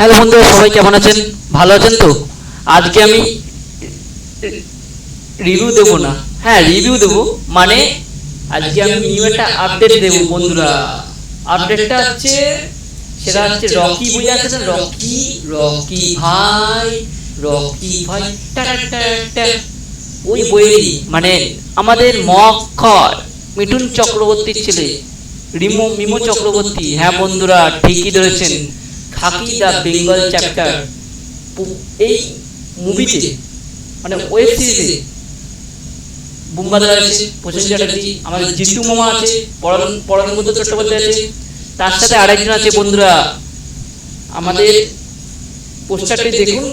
Hello বন্ধুরা সবাই কেমন আছেন? ভালো আছেন তো? আজকে আমি রিভিউ দেবো না। হ্যাঁ রিভিউ দেবো। মানে আজকে আমি নিউ একটা আপডেট দেবো, বন্ধুরা। আপডেটটা হচ্ছে, সেটা হচ্ছে রকি বই আছে না? রকি রকি ভাই রকি ভাই। ওই বইয়েরই মানে আমাদের মক্ষর, মিঠুন চক্রবর্তীর ছেলে, রিমো, মিমো চক্রবর্তী। হ্যাঁ বন্ধুরা, ঠিকই ধরেছেন। Khakee the Bengal chapter. এই মুভিতে মানে ওয়েব সিরিজে বুম্বাদার আছে প্রসেন চ্যাটার্জি আমাদের জিতু মামা আছে পরান পরানন্দ চট্টোপাধ্যায় আছে তার সাথে আরেকজন আছে বন্ধুরা। আমাদের পোস্টারটি দেখুন।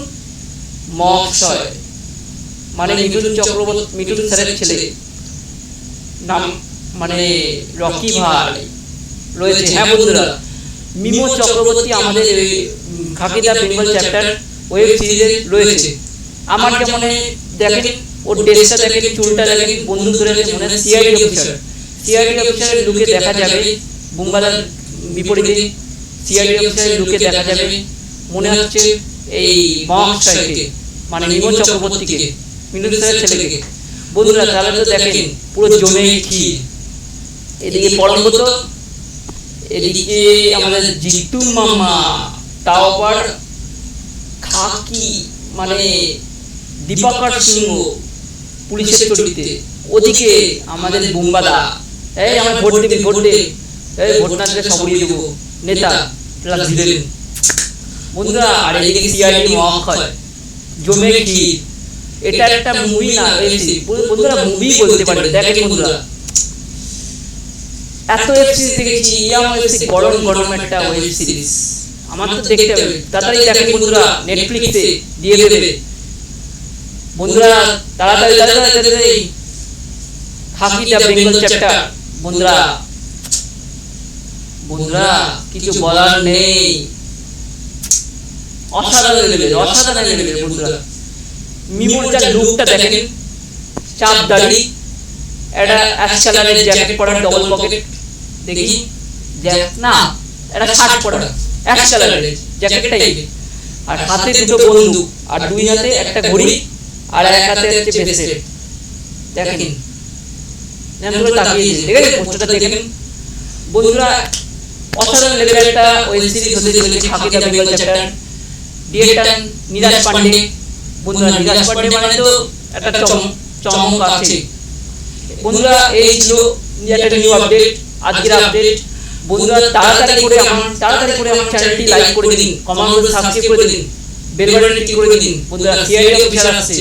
মহাশয় মানে মিঠুন চক্রবর্তী মিঠুন স্যারের ছেলে। নাম মানে রকি ভাই রয়েছে। হ্যাঁ বন্ধুরা। মিমো চক্রবর্তী আমাদের এই খাকিদা বেঙ্গল চ্যাপ্টার ওয়েব সিরিজে রয়েছে। আমার যেমন দেখেন ওর ড্রেসটা দেখেন চুলটা দেখেন বন্ধু ধরে মনে হয় সিআইডি অফিসার সিআইডি অফিসারের লুকে দেখা যাবে। বুম্বাদার বিপরীতে সিআইডি অফিসারের লুকে দেখা যাবে। মনে হচ্ছে এই মহাশয়কে মানে মিমো চক্রবর্তীকে মিনু স্যারের ছেলেকে। বন্ধুরা তাহলে তো দেখেন পুরো জমে কি এদিকে পরমগত এদিকে আমাদের জিতু মামা, তাও আবার খাকি মানে দীপকর সিংহ পুলিশের চরিত্রে। ওদিকে আমাদের বুম্বাদা, এই আমার ভোট দিবি, ভোট দে এই ভোট না দিলে সব দেবো। নেতা প্লাস ভিলেন। বন্ধুরা, আর এদিকে সিআইডি মহাক্ষয়, জমে ক্ষীর। এটা একটা মুভি না বন্ধুরা মুভি বলতে পারে দেখেন বন্ধুরা। এত ওয়েব সিরিজ দেখেছি ইয়াম ওয়েব সিরিজ গরম গরম একটা ওয়েব সিরিজ আমার তো দেখতে হবে। তাড়াতাড়ি দেখেন বন্ধুরা নেটফ্লিক্সে দিয়ে দেবে। বন্ধুরা তাড়াতাড়ি তাড়াতাড়ি তাড়াতাড়ি খাকি বেঙ্গল চ্যাপ্টার বন্ধুরা বন্ধুরা কিছু বলার নেই। অসাধারণ লেভেলের অসাধারণ লেভেলের বন্ধুরা। মিমোর যা লুকটা দেখেন চাপ দাড়ি। একটা অ্যাশ কালারের জ্যাকেট পরা ডবল পকেট দেখি না একটা শার্ট পরা অ্যাশ কালারের জ্যাকেট টাইপের আর হাতে দুটো বন্দুক আর দুই হাতে একটা ঘড়ি আর এক হাতে হচ্ছে ব্রেসলেট দেখেন নেমগুলো তাকিয়েছে দেখেন পোস্টারটা দেখেন বন্ধুরা অসাধারণ লেভেলের একটা ওয়েব সিরিজ হতে চলেছে Khakee the Bengal chapter director Neeraj Pandey বন্ধুরা নিরাজ পান্ডে মানে তো একটা চম চমক আছে বন্ধুরা এই ছিল একটা নিউ আপডেট আজকের আপডেট বন্ধুরা তাড়াতাড়ি করে আমার তাড়াতাড়ি করে আমার চ্যানেলটি লাইক করে দিন। কমেন্ট করে সাবস্ক্রাইব করে দিন। বেল বাটনটি ক্লিক করে দিন। বন্ধুরা সিআইডি অফিসার আসছে।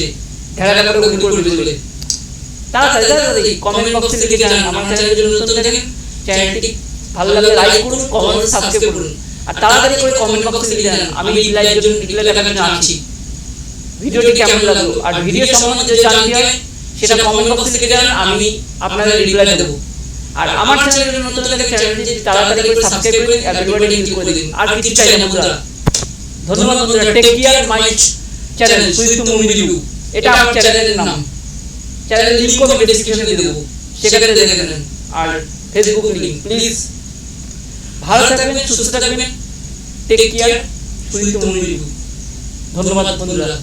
ঢেলা করে গুলি করে দিলে তাড়াতাড়ি তাড়াতাড়ি কমেন্ট বক্সে লিখে জানান। আমার চ্যানেলে যদি নতুন থাকেন চ্যানেলটি ভালো লাগলে লাইক করুন কমেন্ট সাবস্ক্রাইব করুন। আর তাড়াতাড়ি করে কমেন্ট বক্সে লিখে জানান। আমি রিপ্লাইয়ের জন্য রিপ্লাই দেখার জন্য আছি ভিডিওটি কেমন লাগল আর ভিডিও সম্বন্ধে যদি জানতে হয় সেটা কমেন্ট বক্সে লিখে জানান আমি আপনাদের রিপ্লাই দেবো। আর আমার চ্যানেলের নতুন লাগে চ্যানেলটি তাড়াতাড়ি করে সাবস্ক্রাইব করে আর বেল বাটন ক্লিক করে দিন। আর কিছু চাই না বন্ধুরা। ধন্যবাদ বন্ধুরা। Take care my channel switch to movie review এটা আমার চ্যানেলের নাম। চ্যানেলের লিংক আমি ডেসক্রিপশনে দিয়ে দেবো। সেখানে দেখে নেবেন আর ফেসবুক লিংক প্লিজ ভালো থাকবেন সুস্থ থাকবেন। Take care switch to movie review ধন্যবাদ বন্ধুরা।